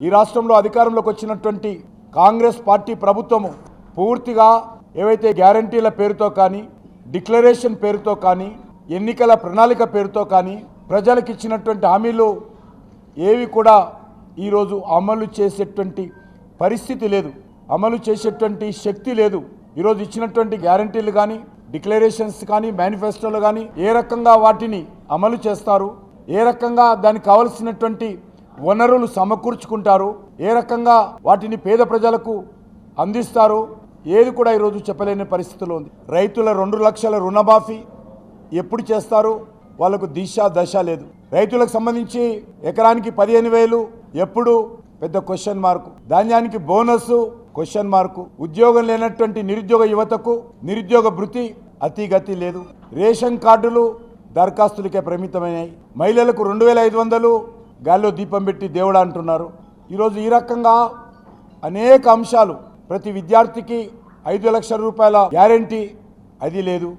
ఈ రాష్ట్రంలో అధికారంలోకి వచ్చినటువంటి కాంగ్రెస్ పార్టీ ప్రభుత్వము పూర్తిగా ఏవైతే గ్యారంటీల పేరుతో కానీ డిక్లరేషన్ పేరుతో కానీ ఎన్నికల ప్రణాళిక పేరుతో కానీ ప్రజలకు ఇచ్చినటువంటి హామీలు ఏవి కూడా ఈరోజు అమలు చేసేటువంటి పరిస్థితి లేదు. అమలు చేసేటువంటి శక్తి లేదు. ఈరోజు ఇచ్చినటువంటి గ్యారంటీలు కానీ డిక్లరేషన్స్ కానీ మేనిఫెస్టోలు కానీ ఏ రకంగా వాటిని అమలు చేస్తారు ఏ రకంగా దానికి కావలసినటువంటి వనరులు సమకూర్చుకుంటారు. ఏ రకంగా వాటిని పేద ప్రజలకు అందిస్తారు ఏది కూడా ఈరోజు చెప్పలేని పరిస్థితిలో ఉంది. రైతుల రెండు లక్షల రుణమాఫీ ఎప్పుడు చేస్తారు? వాళ్ళకు దిశ దశ లేదు. రైతులకు సంబంధించి ఎకరానికి పదిహేను వేలు ఎప్పుడు? పెద్ద క్వశ్చన్ మార్కు. ధాన్యానికి బోనస్ క్వశ్చన్ మార్కు. ఉద్యోగం లేనటువంటి నిరుద్యోగ యువతకు నిరుద్యోగ భృతి అతిగతి లేదు. రేషన్ కార్డులు దరఖాస్తులకే పరిమితమైనాయి. మహిళలకు రెండు వేల ఐదు వందలు గాల్లో దీపం పెట్టి దేవుడు అంటున్నారు. ఈరోజు ఈ రకంగా అనేక అంశాలు ప్రతి విద్యార్థికి ఐదు లక్షల రూపాయల గ్యారంటీ అది లేదు.